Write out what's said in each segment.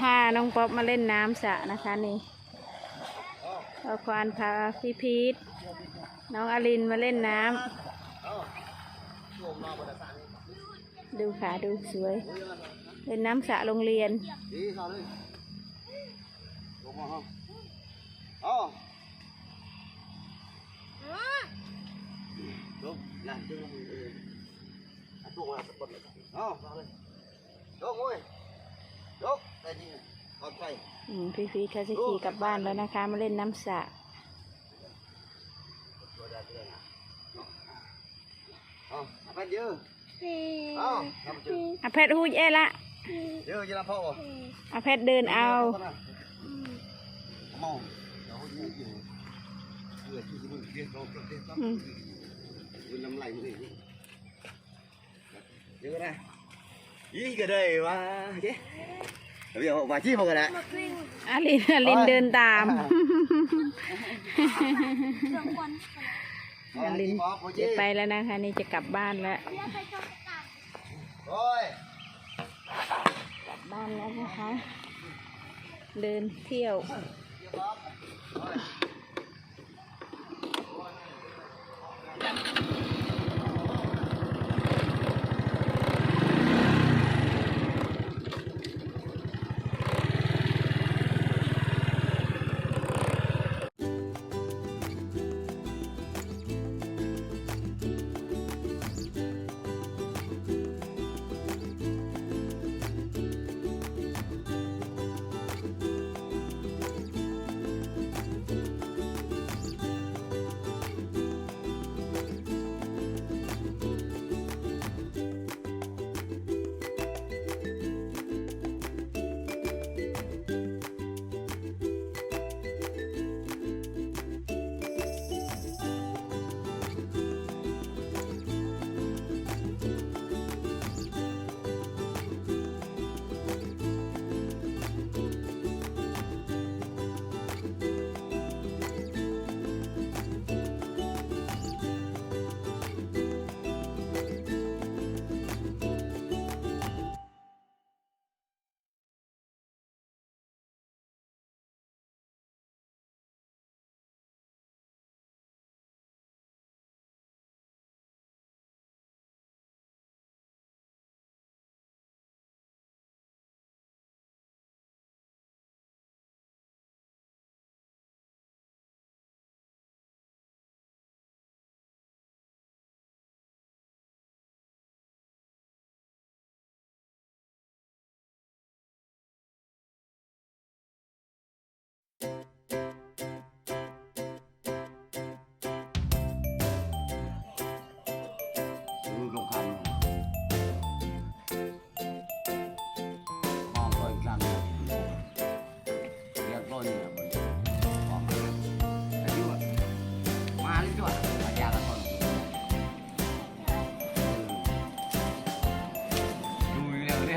ค่ะน้องป๊อปมาเล่นน้ำสระนะคะนี่เอควานพาพี่พีทน้องอลินมาเล่นน้ำดูขาดูสวย เล่นน้ำสระโรงเรียน đi sao đây đúng không ờ đúng này chứ không đúng là bật lại ờ sao đây đúng ơi đúng đây đi còn phải อืมพี่พีทเขาจะขี่กลับบ้านแล้วนะคะ มาเล่นน้ำสระ ờ phải dư ờ làm chưa อาเพชรหูยเอ้ละ dư chứ làm phô อาเพชรเดินเอา màu đó như gì vừa chỉ mình kia đâu có thể lắm อืม vừa nằm lạnh gì dư cái này ý cái đây mà chứ bây giờ họ bà chi vào cái này อาลินอาลินเดินตามอาลินจะไปแล้วนะคะ นี่จะกลับบ้านแล้ว rồi กลับบ้านแล้วนะคะ เดินเที่ยว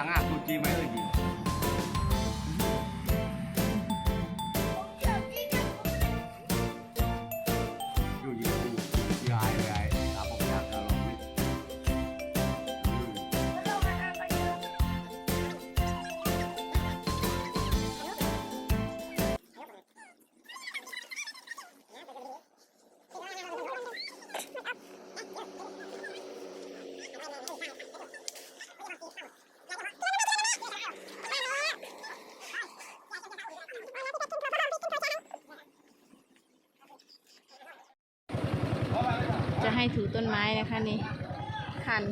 างอะกูจีไหมเออจี ถูต้นไม้นะคะนี่ คัน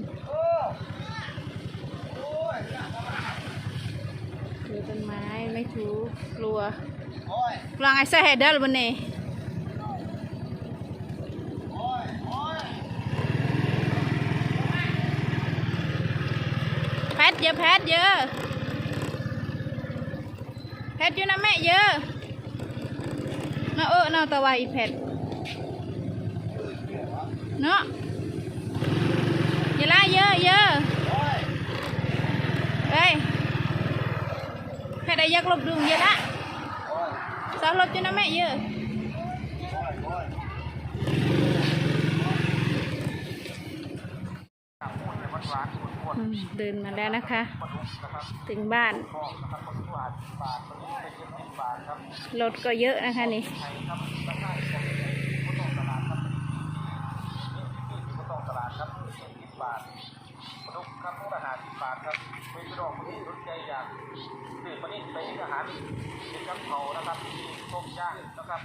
ถูต้นไม้ไม่ถูกลัวกลัวไงใส่เฮเดอร์บนนี่แพทเยอะแพทเยอะแพทอยู่นะแม่เยอะน่าเออน่าตะวายอีแพท เนาะเยอะละเยอะเยอะเฮ้ยแพทได้ยักลบดุงเยอะละสาวลบอยู่นะแม่เยอะเดินมาแล้วนะคะ ถึงบ้าน รถก็เยอะนะคะนี่ ก็ต้องตลาดครับสิ บบาทมนุษย์ครับทุกอาหารสิบบาทครับไม่ไปดอกคนที่สนใจอยากซื้อมานี่ไปอาหารเป็นกับเขานะครับต้มย่างนะครับ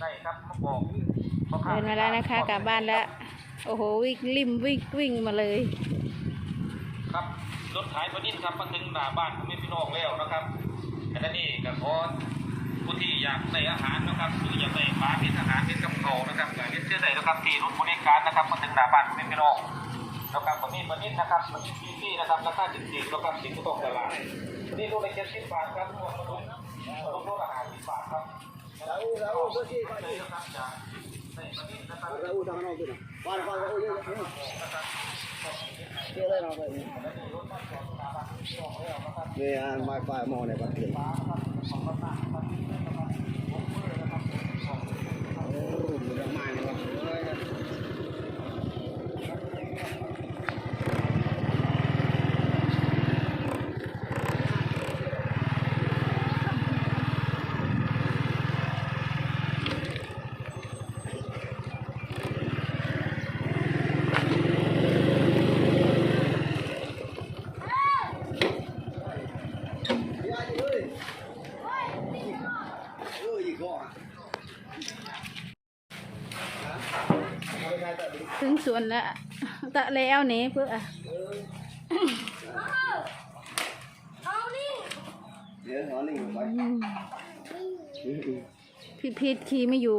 ได้ครับมะกอกเดินมาแล้วนะคะกลับบ้านแล้ว โอ้โหวิ่งริมวิ่งวิ่งมาเลย ครับรถขายปลานิ่นครับมาถึงหน้าบ้านของแม่พี่น้องแล้วนะครับอันนั้นนี่กับพอผู้ที่อยากได้อาหารนะครับหรืออยากได้ปลาเป็นอาหารเป็นกับเขานะครับอยากเรียนเชื่อได้นะครับที่รถบริการนะครับมาถึงหน้าบ้านของแม่พี่น้อง นะครับปลานิ่นปลานิ่นนะครับปลานิ่นฟรีๆนะครับราคาจริงๆนะครับสิ่งที่ต้องตลาดนี่รูละเจ็ดสิบบาทครับรวมมาดุรวมรถอาหารสิบบาทครับเราเราเพื่อที่ไปได้นะครับจากใส่ปลานิ่นะครับเราทางนอกด้วยนะว่าเราเราเยอะเยอะเยอะเลยเราไปเนี่ยมาฝ่ายมอเนี่ยบัดเจ็บโอ้ยมันมาเนี่ยว่ะ ถึงสวนแล้วตะแล้วนี่เพื่อเดี๋ยวหอนี่ไปพี่พีทขี่ไม่อยู่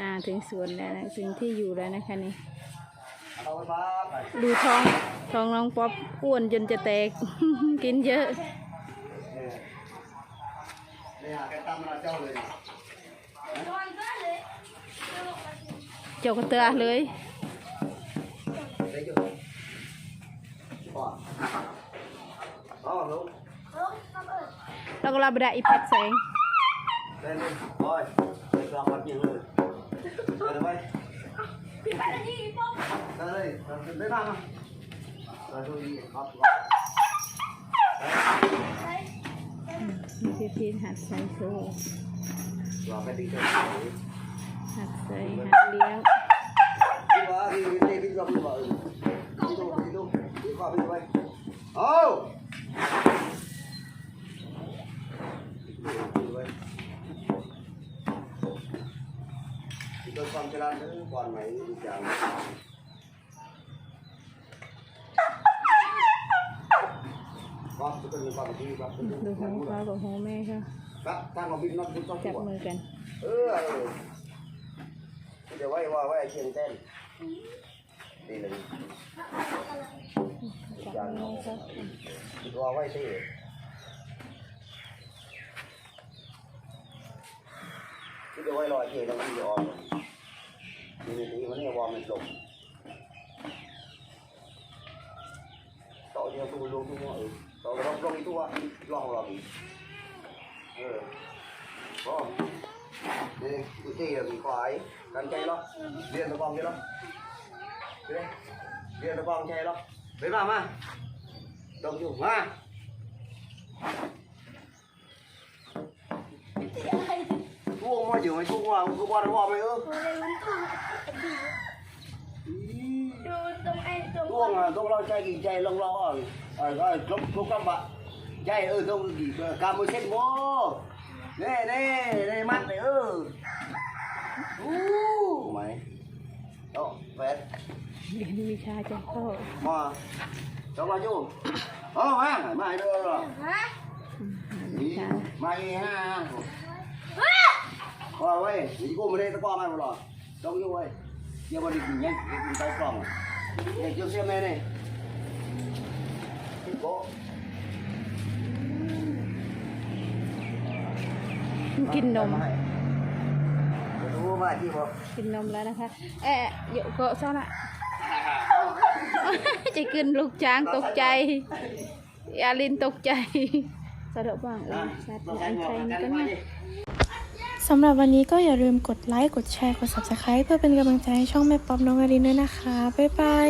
อ่าถึงสวนแล้วนะถึงที่อยู่แล้วนะคะนี่ดูท้องท้องน้องป๊อปอ้วนจนจะแตก กินเยอะ เนี่ยแกตามมาเจ้าเลยเจ้ากระเตือเลย ได้จุดอ๋ออ๋อลูกแล้วก็รับได้อีแพดแสงเล่นเลยโอ้ยลองมากินเลยเดินไปเดินเลยเดินไปบ้างมาเราดูดีครับนี่พี่พีทหัดใส่โซ่าไป ดิ้งกันหัดใส่หัดเลี้ยง đi qua đi đi đi dòng đi vợ đi đâu đi đâu đi qua đi quay ô tôi còn cái lan nữa còn mày đi chàng con tôi cần con đi con ดูหูพ่อกับหูแม่เขา cắt thang vào pin nó cũng trong จับ của มือกัน ừ giờ quay qua quay trên tên đi là จับมือเขา qua quay thì cái đồ quay lòi thì nó bị giò thì cái gì là bị khoái cắn chay lo liền nó vòng kia lo liền nó vòng chay lo với bà mà? Đồng chủ mà. Cua mà chịu mày cua mà tua qua nó qua mày ư? Tua mà tua lo chay gì chay long lo rồi rồi rồi lúc lúc các bạn. Chay ơi không gì ờ, cam mới xét mô nè nè nè mắt này ư. Ú, mày đó vẹt เรียนวิชาจากพ่อ mà cho bao nhiêu ô má mày đưa rồi วิชา mày ha qua ơi đi cô mà đây tao qua mày một lò trong vô ơi giờ mà đi nhanh đi tay phòng để cho xem này này cô กินนม ดูมาที่บ่กินนมแล้วนะคะ เอ๊ะเดี๋ยวก็ซ่อนอะจะกินลูกช้างตกใจอาลินตกใจสะดวกบ้างเออสัตว์อันใครมันก็น่าสสำหรับวันนี้ก็อย่าลืมกดไลค์ กดแชร์ กด Subscribe เพื่อเป็นกำลังใจให้ช่องแม่ป๊อปน้องอารินด้วยนะคะ บ๊ายบาย